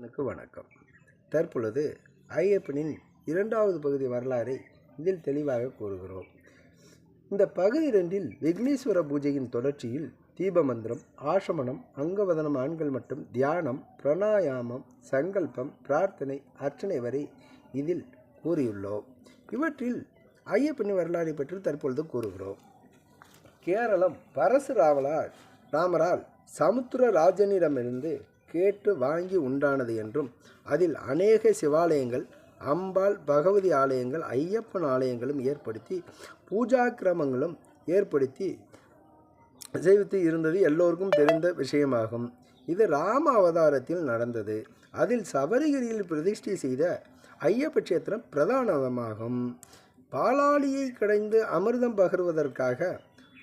எனக்கு வணக்கம். தற்பொழுது ஐயப்பனின் இரண்டாவது பகுதி வரலாறை இதில் தெளிவாக கூறுகிறோம். இந்த பகுதி ரெண்டில் விக்னேஸ்வர பூஜையின் தொடர்ச்சியில் தீபமந்திரம் ஆசமனம் அங்கவதனம் ஆண்கள் மற்றும் தியானம் பிரணாயாமம் சங்கல்பம் பிரார்த்தனை அர்ச்சனை வரை இதில் கூறியுள்ளோம். இவற்றில் ஐயப்பனின் வரலாறை பற்றி தற்பொழுது கூறுகிறோம். கேரளம் பரசுராவலால் ராமரால் சமுத்திர ராஜனிடமிருந்து கேட்டு வாங்கி உண்டானது என்றும் அதில் அநேக சிவாலயங்கள் அம்பாள் பகவதி ஆலயங்கள் ஐயப்பன் ஆலயங்களும் ஏற்படுத்தி பூஜா கிரமங்களும் ஏற்படுத்தி செய்வித்து இருந்தது எல்லோருக்கும் தெரிந்த விஷயமாகும். இது ராம அவதாரத்தில் நடந்தது. அதில் சபரிகிரியில் பிரதிஷ்டை செய்த ஐயப்ப கஷேத்திரம் பிரதானமாகும். பாலாளியை கடைந்து அமிர்தம் பகர்வதற்காக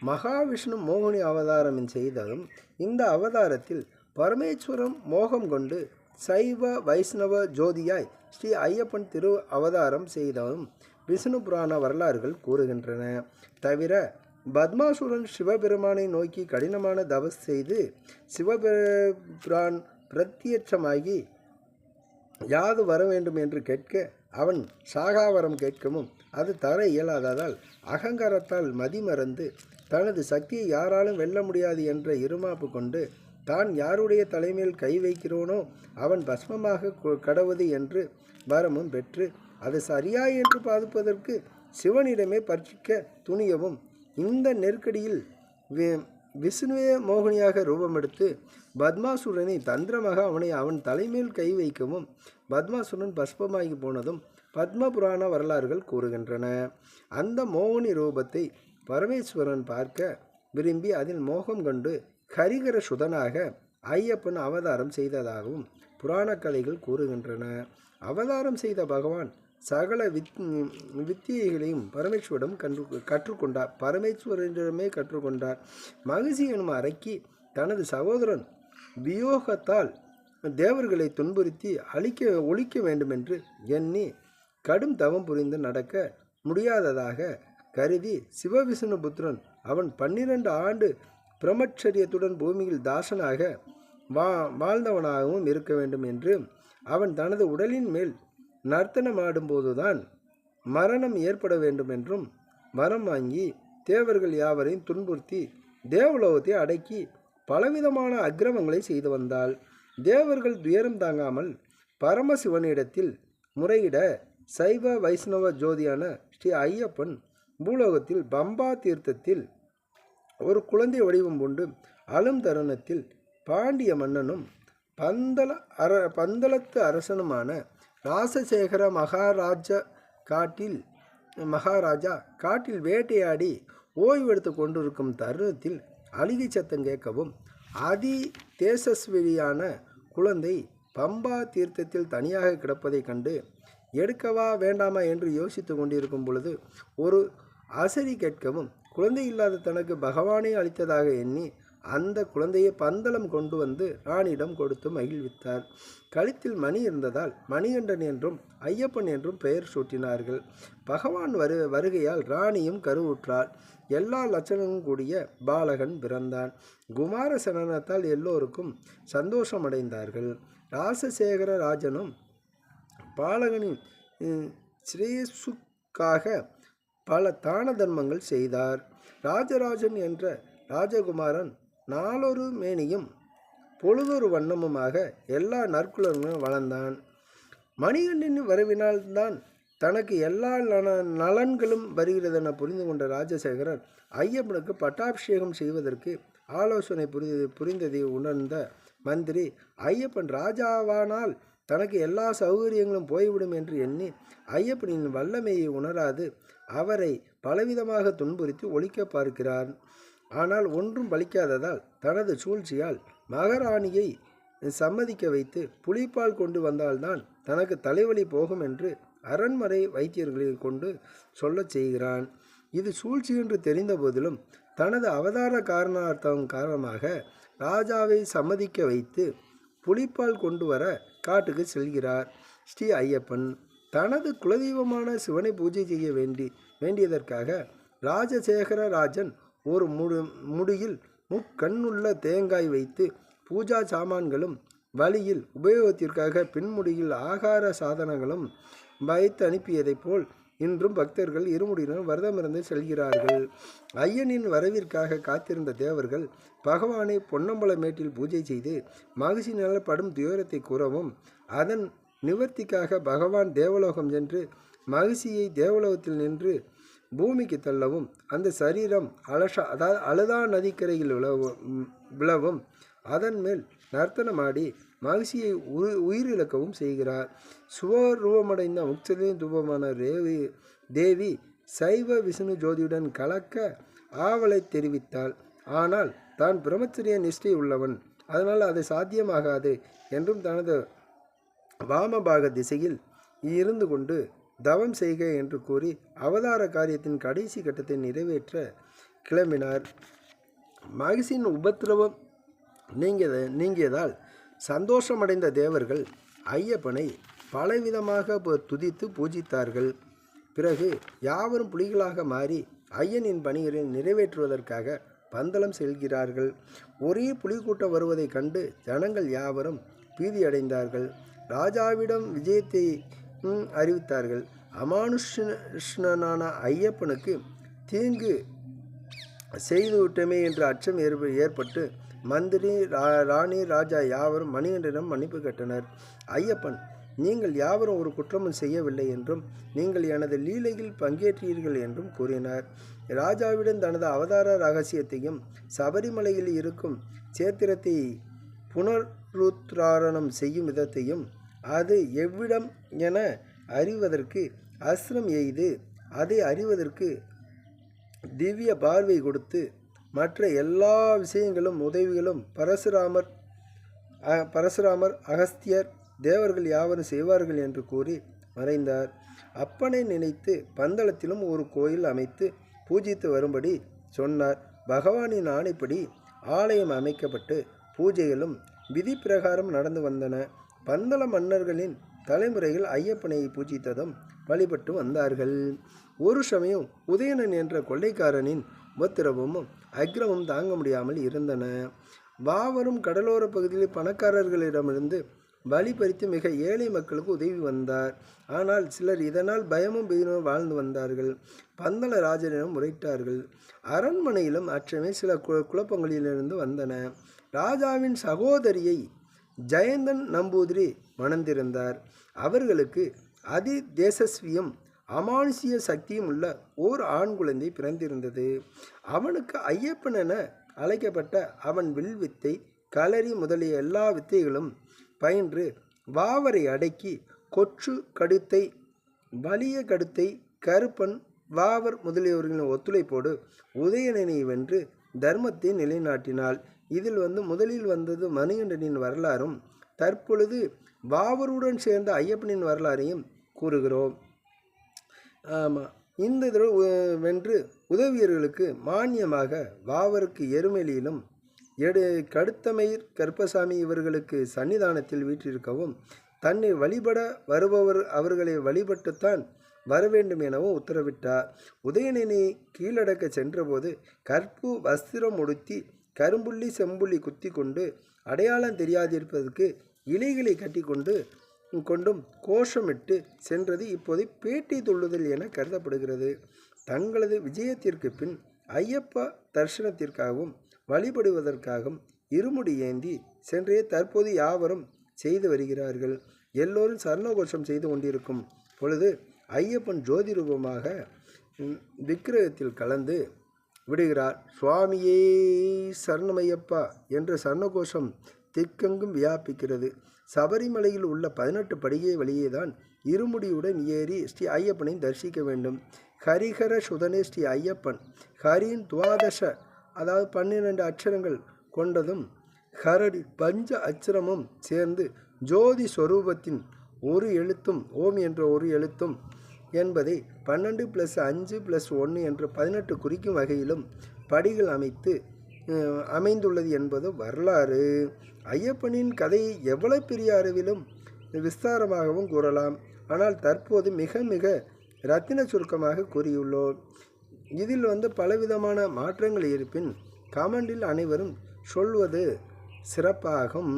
மகாவிஷ்ணு மோகினி அவதாரம் செய்ததும் இந்த அவதாரத்தில் பரமேஸ்வரம் மோகம் கொண்டு சைவ வைஷ்ணவ ஜோதியாய் ஸ்ரீ ஐயப்பன் திரு அவதாரம் செய்ததும் விஷ்ணு புராண வரலாறுகள் கூறுகின்றன. தவிர பத்மாசுரன் சிவபெருமானை நோக்கி கடினமான தபஸ் செய்து சிவபெருமான் பிரத்யட்சமாகி யாது வர வேண்டும் என்று கேட்க அவன் சாகாவரம் கேட்கவும் அது தர இயலாததால் அகங்காரத்தால் மதிமறந்து தனது சக்தியை யாராலும் வெல்ல முடியாது என்ற இருமாப்பு கொண்டு தான் யாருடைய தலைமையில் கை வைக்கிறோனோ அவன் பஸ்மமாக கடவுது என்று வரமும் பெற்று அது சரியா என்று பார்ப்பதற்கு சிவனிடமே பறிக்க துணியவும் இந்த நெருக்கடியில் வி- விஷ்ணுவே மோகினியாக ரூபமெடுத்து பத்மாசுரனை தந்திரமாக அவனை அவன் தலைமையில் கை வைக்கவும் பத்மாசுரன் பஸ்பமாகி போனதும் பத்ம புராண வரலாறுகள் கூறுகின்றன. அந்த மோகினி ரூபத்தை பரமேஸ்வரன் பார்க்க விரும்பி அதில் மோகம் கொண்டு ஹரிகர சுதனாக ஐயப்பன் அவதாரம் செய்ததாகவும் புராண கதைகள் கூறுகின்றன. அவதாரம் செய்த பகவான் சகல வித் வித்தியைகளையும் பரமேஸ்வரிடம் கற்று கற்றுக்கொண்டார். பரமேஸ்வரனிடமே கற்றுக்கொண்டார். மகிழ்ச்சி எனும் அரக்கி தனது சகோதரன் வியோகத்தால் தேவர்களை துன்புறுத்தி அழிக்க ஒழிக்க வேண்டுமென்று எண்ணி கடும் தவம் புரிந்து நடக்க முடியாததாக கருதி சிவவிஷ்ணுபுத்திரன் அவன் பன்னிரண்டு ஆண்டு பிரம்மச்சரியத்துடன் பூமியில் தாசனாக வா வாழ்ந்தவனாகவும் இருக்க வேண்டும் என்று அவன் தனது உடலின் மேல் நர்த்தனமாடும்போதுதான் மரணம் ஏற்பட வேண்டும் என்றும் வரம் வாங்கி தேவர்கள் யாவரையும் துன்புறுத்தி தேவலோகத்தை அடக்கி பலவிதமான அக்கிரமங்களை செய்து வந்தால் தேவர்கள் துயரம் தாங்காமல் பரமசிவனிடத்தில் முறையிட சைவ வைஷ்ணவ ஜோதியான ஸ்ரீ ஐயப்பன் பூலோகத்தில் பம்பா தீர்த்தத்தில் ஒரு குழந்தை வடிவம் கொண்டு அழும் தருணத்தில் பாண்டிய மன்னனும் பந்தல அர பந்தளத்து அரசனுமான ராசசேகர மகாராஜ காட்டில் மகாராஜா காட்டில் வேட்டையாடி ஓய்வெடுத்து கொண்டிருக்கும் தருணத்தில் அழுகை சத்தம் கேட்கவும் அதி தேசஸ்வியான குழந்தை பம்பா தீர்த்தத்தில் தனியாக கிடப்பதைக் கண்டு எடுக்கவா வேண்டாமா? என்று யோசித்து கொண்டிருக்கும் பொழுது ஒரு அசரி கேட்கவும் குழந்தை இல்லாத தனக்கு பகவானே அளித்ததாக எண்ணி அந்த குழந்தையை பந்தளம் கொண்டு வந்து ராணியிடம் கொடுத்து மகிழ்வித்தார். கழுத்தில் மணி இருந்ததால் மணிகண்டன் என்றும் ஐயப்பன் என்றும் பெயர் சூட்டினார்கள். பகவான் வரு வருகையால் ராணியும் கருவுற்றாள் எல்லா லட்சணமும் கூடிய பாலகன் பிறந்தான். குமார சனனத்தால் எல்லோருக்கும் சந்தோஷமடைந்தார்கள். ராசசேகர ராஜனும் பாலகனின் ஸ்ரீசுக்காக ஸ்ரேசுக்காக பல தான தர்மங்கள் செய்தார். ராஜராஜன் என்ற ராஜகுமாரன் நாளொரு மேனியும் பொழுதொரு வண்ணமுமாக எல்லா நற்குலங்களும் வளர்ந்தான். மணிகண்டின் வரவினால்தான் தனக்கு எல்லா நல நலன்களும் வருகிறதென புரிந்து கொண்ட ராஜசேகரர் ஐயப்பனுக்கு பட்டாபிஷேகம் செய்வதற்கு ஆலோசனை புரிந்தது புரிந்ததை உணர்ந்த மந்திரி ஐயப்பன் ராஜாவானால் தனக்கு எல்லா சௌகரியங்களும் போய்விடும் என்று எண்ணி ஐயப்பனின் வல்லமையை உணராது அவரை பலவிதமாக துன்புறுத்தி ஒழிக்க பார்க்கிறார் ஆனால் ஒன்றும் பலிக்காததால் தனது சூழ்ச்சியால் மகாராணியை சம்மதிக்க வைத்து புலிப்பால் கொண்டு வந்தால்தான் தனக்கு தலைவலி போகும் என்று அரண்மனை வைத்தியர்களை கொண்டு சொல்லச் செய்கிறான். இது சூழ்ச்சி என்று தெரிந்த போதிலும் தனது அவதார காரணார்த்தம் காரணமாக ராஜாவை சம்மதிக்க வைத்து புலிப்பால் கொண்டு வர காட்டுக்கு செல்கிறார் ஸ்ரீ ஐயப்பன். தனது குலதெய்வமான சிவனை பூஜை செய்ய வேண்டி வேண்டியதற்காக ராஜசேகர ராஜன் ஒரு முடு முடியில் முக்கண்ணுள்ள தேங்காய் வைத்து பூஜா சாமான்களும் வழியில் உபயோகத்திற்காக பின்முடியில் ஆகார சாதனங்களும் வைத்து அனுப்பியதைப் போல் இன்றும் பக்தர்கள் இருமுடியினர் விரதமிருந்து செல்கிறார்கள். ஐயனின் வரவிற்காக காத்திருந்த தேவர்கள் பகவானை பொன்னம்பல மேட்டில் பூஜை செய்து மகிழ்ச்சி படும் துயரத்தை கூறவும் அதன் நிவர்த்திக்காக பகவான் தேவலோகம் சென்று மகிழ்ச்சியை தேவலோகத்தில் நின்று பூமிக்கு தள்ளவும் அந்த சரீரம் அலஷா அதாவது அழுதா நதிக்கரையில் விழவும் விழவும் அதன் மேல் நர்த்தனமாடி மகிழ்ச்சியை உரு உயிரிழக்கவும் செய்கிறார். சுவரூபமடைந்த முக்தலின் தூபமான ரேவி தேவி சைவ விஷ்ணு ஜோதியுடன் கலக்க ஆவலை தெரிவித்தாள். ஆனால் தான் பிரம்மச்சரிய நிஷ்டை உள்ளவன். அதனால் அது சாத்தியமாகாது என்றும் தனது வாமபாக திசையில் இருந்து கொண்டு தவம் செய்க என்று கூறி அவதார காரியத்தின் கடைசி கட்டத்தை நிறைவேற்ற கிளம்பினார். மகிழ்ச்சியின் உபத்திரவம் நீங்கியத நீங்கியதால் சந்தோஷமடைந்த தேவர்கள் ஐயப்பனை பலவிதமாக துதித்து பூஜித்தார்கள். பிறகு யாவரும் புலிகளாக மாறி ஐயனின் பணிகளை நிறைவேற்றுவதற்காக பந்தளம் செல்கிறார்கள். ஒரே புலிகூட்டம் வருவதைக் கண்டு ஜனங்கள் யாவரும் பீதியடைந்தார்கள். ராஜாவிடம் விஜயத்தை அறிவித்தார்கள். அமானுஷ்ணனான ஐயப்பனுக்கு தீங்கு செய்துவிட்டமே என்ற அச்சம் ஏற்ப ஏற்பட்டு மந்திரி ரா- ராணி ராஜா யாவரும் மணிகண்டனிடம் மன்னிப்பு கேட்டனர். ஐயப்பன் நீங்கள் யாவரும் ஒரு குற்றமும் செய்யவில்லை என்றும் நீங்கள் எனது லீலையில் பங்கேற்றீர்கள் என்றும் கூறினார். ராஜாவிடம் தனது அவதார ரகசியத்தையும் சபரிமலையில் இருக்கும் சேத்திரத்தை புனர் புனருத்ராரணம் செய்யும் விதத்தையும் அது எவ்விடம் என அறிவதற்கு அஸ்திரம் எய்து அதை அறிவதற்கு திவ்ய பார்வை கொடுத்து மற்ற எல்லா விஷயங்களும் உதவிகளும் பரசுராமர் பரசுராமர் அகஸ்தியர் தேவர்கள் யாவரும் செய்வார்கள் என்று கூறி மறைந்தார். அப்பனை நினைத்து பந்தளத்திலும் ஒரு கோயில் அமைத்து பூஜித்து வரும்படி சொன்னார். பகவானின் ஆணைப்படி ஆலயம் அமைக்கப்பட்டு பூஜைகளும் விதி பிரகாரம் நடந்து வந்தன. பந்தள மன்னர்களின் தலைமுறைகள் ஐயப்பனை பூஜித்ததும் வழிபட்டு வந்தார்கள். ஒரு சமயம் உதயணன் என்ற கொள்ளைக்காரனின் உபத்திரவமும் அக்கிரமும் தாங்க முடியாமல் இருந்தன. வாவரும் கடலோர பகுதியில் பணக்காரர்களிடமிருந்து வழி பறித்து மிக ஏழை மக்களுக்கு உதவி வந்தார். ஆனால் சிலர் இதனால் பயமும் பீதமும் வாழ்ந்து வந்தார்கள். பந்தள ராஜனிடம் முறையிட்டார்கள் அரண்மனையிலும் அச்சமே சில கு குழப்பங்களிலிருந்து வந்தன. ராஜாவின் சகோதரியை ஜெயந்தன் நம்பூதிரி மணந்திருந்தார். அவர்களுக்கு அதி தேசஸ்வியும் அமானுஷிய சக்தியும் உள்ள ஓர் ஆண் குழந்தை பிறந்திருந்தது. அவனுக்கு ஐயப்பன் என அழைக்கப்பட்ட அவன் வில் வித்தை களரி முதலிய எல்லா வித்தைகளும் பயின்று வாவரை அடக்கி கொச்சு கடுத்தை வலிய கடுத்தை கருப்பன் வாவர் முதலியவர்களின் ஒத்துழைப்போடு உதயணனை வென்று தர்மத்தை நிலைநாட்டினாள். இதில் வந்து முதலில் வந்தது மணிகண்டனின் வரலாறும் தற்பொழுது வாவருடன் சேர்ந்த ஐயப்பனின் வரலாறையும் கூறுகிறோம். ஆமாம் இந்த தடவை வென்று உதவியர்களுக்கு மானியமாக வாவருக்கு எருமெலியிலும் எடு கடுத்தமயிர் கருப்பசாமி இவர்களுக்கு சன்னிதானத்தில் வீற்றிருக்கவும் தன்னை வழிபட வருபவர் அவர்களை வழிபட்டுத்தான் வரவேண்டும் எனவும் உத்தரவிட்டார். உதயணனை கீழடக்க சென்றபோது கற்பு வஸ்திரம் உடுத்தி கரும்புள்ளி செம்புள்ளி குத்தி கொண்டு அடையாளம் தெரியாதிருப்பதற்கு இலைகளை கட்டிக்கொண்டு கொண்டும் கோஷமிட்டு சென்றது இப்போது பேட்டி துள்ளுதல் என கருதப்படுகிறது. தங்களது விஜயத்திற்கு பின் ஐயப்ப தரிசனத்திற்காகவும் வழிபடுவதற்காகவும் இருமுடி ஏந்தி சென்றே தற்போது யாவரும் செய்து வருகிறார்கள். எல்லோரும் சரணகோஷம் செய்து கொண்டிருக்கும் பொழுது ஐயப்பன் ஜோதி ரூபமாக விக்கிரகத்தில் கலந்து விடுகிறார். சுவாமியே சரணமையப்பா என்ற சரணகோஷம் திக்கெங்கும் வியாபிக்கிறது. சபரிமலையில் உள்ள பதினெட்டு படிகை வழியேதான் இருமுடியுடன் ஏறி ஸ்ரீ ஐயப்பனை தரிசிக்க வேண்டும். ஹரிஹர சுதனே ஸ்ரீ ஐயப்பன். ஹரியின் துவாதச அதாவது பன்னிரண்டு அட்சரங்கள் கொண்டதும் ஹரடி பஞ்ச அச்சரமும் சேர்ந்து ஜோதி ஸ்வரூபத்தின் ஒரு எழுத்தும் ஓம் என்ற ஒரு எழுத்தும் என்பதை பன்னெண்டு ப்ளஸ் அஞ்சு ப்ளஸ் ஒன்று என்று பதினெட்டு குறிக்கும் வகையிலும் படிகள் அமைத்து அமைந்துள்ளது என்பது வரலாறு. ஐயப்பனின் கதையை எவ்வளவு பெரிய அளவிலும் விஸ்தாரமாகவும் கூறலாம். ஆனால் தற்போது மிக மிக ரத்தின சுருக்கமாக கூறியுள்ளோம் இதில் வந்து பலவிதமான மாற்றங்கள் இருப்பின் கமெண்டில் அனைவரும் சொல்வது சிறப்பாகும்.